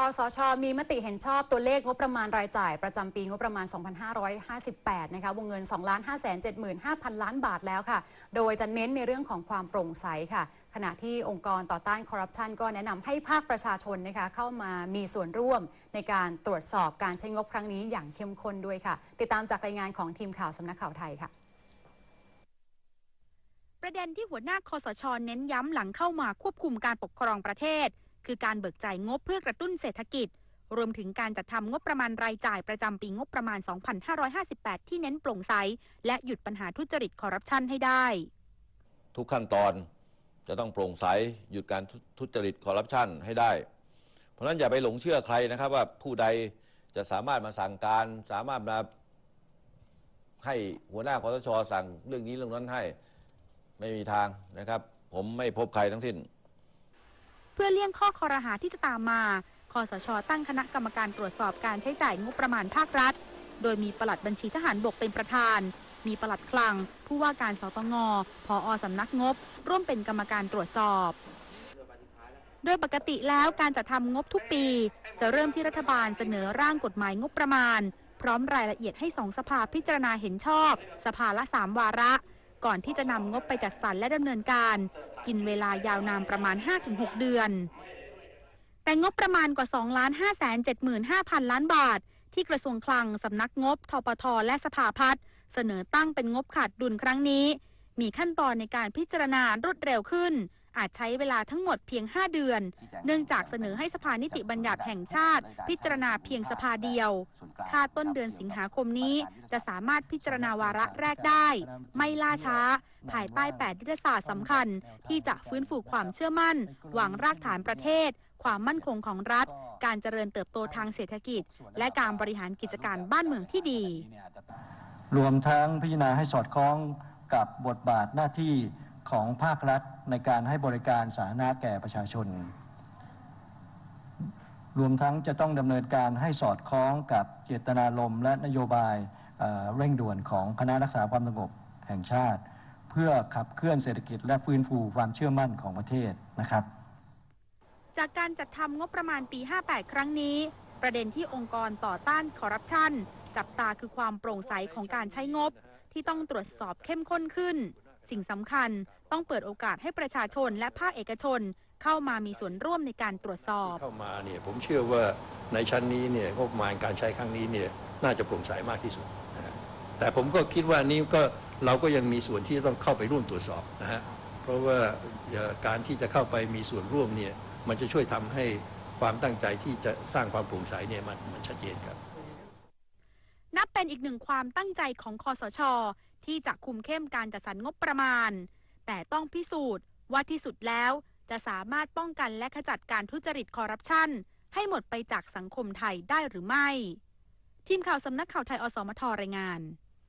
คอสช มีมติเห็นชอบตัวเลขงบประมาณรายจ่าย ประจำปีงบประมาณ 2558 นะคะ วงเงิน 2 5 7 5 0 0 0 ล้านบาทแล้วค่ะ โดยจะเน้นในเรื่องของความโปร่งใสค่ะ ขณะที่องค์กรต่อต้านคอร์รัปชันก็แนะนำให้ภาคประชาชนนะคะเข้ามามีส่วนร่วมในการตรวจสอบการใช้งบครั้งนี้อย่างเข้มข้นด้วยค่ะ ติดตามจากรายงานของทีมข่าวสำนักข่าวไทยค่ะประเด็นที่หัวหน้าคอสช เน้นย้ำหลังเข้ามาควบคุมการปกครองประเทศ คือการเบิกจ่ายงบเพื่อกระตุ้นเศรษฐกิจ รวมถึงการจัดทำงบประมาณรายจ่ายประจำปีงบประมาณ 2558 ที่เน้นโปร่งใส และหยุดปัญหาทุจริตคอร์รัปชันให้ได้ ทุกขั้นตอนจะต้องโปร่งใสหยุดการทุทจริตคอร์รัปชันให้ได้ เพราะฉะนั้นอย่าไปหลงเชื่อใครนะครับว่าผู้ใดจะสามารถมาสั่งการ สามารถมาให้หัวหน้าคอสชสั่งเรื่องนี้เรื่องนั้นให้ไม่มีทางนะครับ ผมไม่พบใครทั้งสิ้น เพื่อเลี่ยงข้อคอรหาที่จะตามมาคอสช ตั้งคณะกรรมการตรวจสอบการใช้จ่ายงบประมาณภาครัฐ โดยมีปลัดบัญชีทหารบกเป็นประธาน มีปลัดคลัง ผู้ว่าการสตงผออสำนักงบ ร่วมเป็นกรรมการตรวจสอบโดยปกติแล้วการจัดทำงบทุกปี จะเริ่มที่รัฐบาลเสนอร่างกฎหมายงบประมาณ พร้อมรายละเอียดให้สองสภาพิจารณาเห็นชอบ สภาละสามวาระ ก่อนที่จะนำงบไปจัดสรรและดำเนินการ กินเวลายาวนานประมาณ 5-6 เดือน แต่งบประมาณกว่า 2 ล้าน5 7 5 0 0 0 ล้านบาท ที่กระทรวงคลังสำนักงบทปทและสภาพัฒน์เสนอตั้งเป็นงบขาดดุลครั้งนี้ มีขั้นตอนในการพิจารณารวดเร็วขึ้น อาจใช้เวลาทั้งหมดเพียง 5 เดือน เนื่องจากเสนอให้สภานิติบัญญัติแห่งชาติ พิจารณาเพียงสภาเดียว คาดต้นเดือนสิงหาคมนี้จะสามารถพิจารณาวาระแรกได้ ไม่ล่าช้า ภายใต้8ยุทธศาสตร์สำคัญ ที่จะฟื้นฟูความเชื่อมั่นวางรากฐานประเทศ ความมั่นคงของรัฐ การเจริญเติบโตทางเศรษฐกิจ และการบริหารกิจการบ้านเมืองที่ดี รวมทั้งพิจารณาให้สอดคล้องกับบทบาทหน้าที่ของภาครัฐ ในการให้บริการสาธารณะแก่ประชาชน รวมทั้งจะต้องดำเนินการให้สอดคล้องกับเจตนารมณ์และนโยบายเเร่งด่วนของคณะรักษาความสงบแห่งชาติ เพื่อขับเคลื่อนเศรษฐกิจและฟื้นฟูความเชื่อมั่นของประเทศนะครับ จากการจัดทำงบประมาณปี 58 ครั้งนี้ ประเด็นที่องค์กรต่อต้านคอร์รัปชันจับตาคือความโปร่งใสของการใช้งบที่ต้องตรวจสอบเข้มข้นขึ้น สิ่งสำคัญต้องเปิดโอกาสให้ประชาชนและภาคเอกชน เข้ามามีส่วนร่วมในการตรวจสอบ เข้ามาเนี่ยผมเชื่อว่าในชั้นนี้เนี่ยงบประมาณการใช้ครั้งนี้เนี่ยน่าจะโปร่งใสมากที่สุดนะฮะแต่ผมก็คิดว่านี้ก็เราก็ยังมีส่วนที่ต้องเข้าไปร่วมตรวจสอบนะฮะเพราะว่าเอ่อการที่จะเข้าไปมีส่วนร่วมเนี่ยมันจะช่วยทำให้ความตั้งใจที่จะสร้างความโปร่งใสเนี่ยมันมันชัดเจนครับนับเป็นอีกหนึ่งความตั้งใจของคอสช ที่จะคุมเข้มการจัดสรรงบประมาณ แต่ต้องพิสูจน์ว่าที่สุดแล้วจะสามารถป้องกันและขจัดการทุจริตคอร์รัปชันให้หมดไปจากสังคมไทยได้หรือไม่ ทีมข่าวสำนักข่าวไทยอสมทรายงาน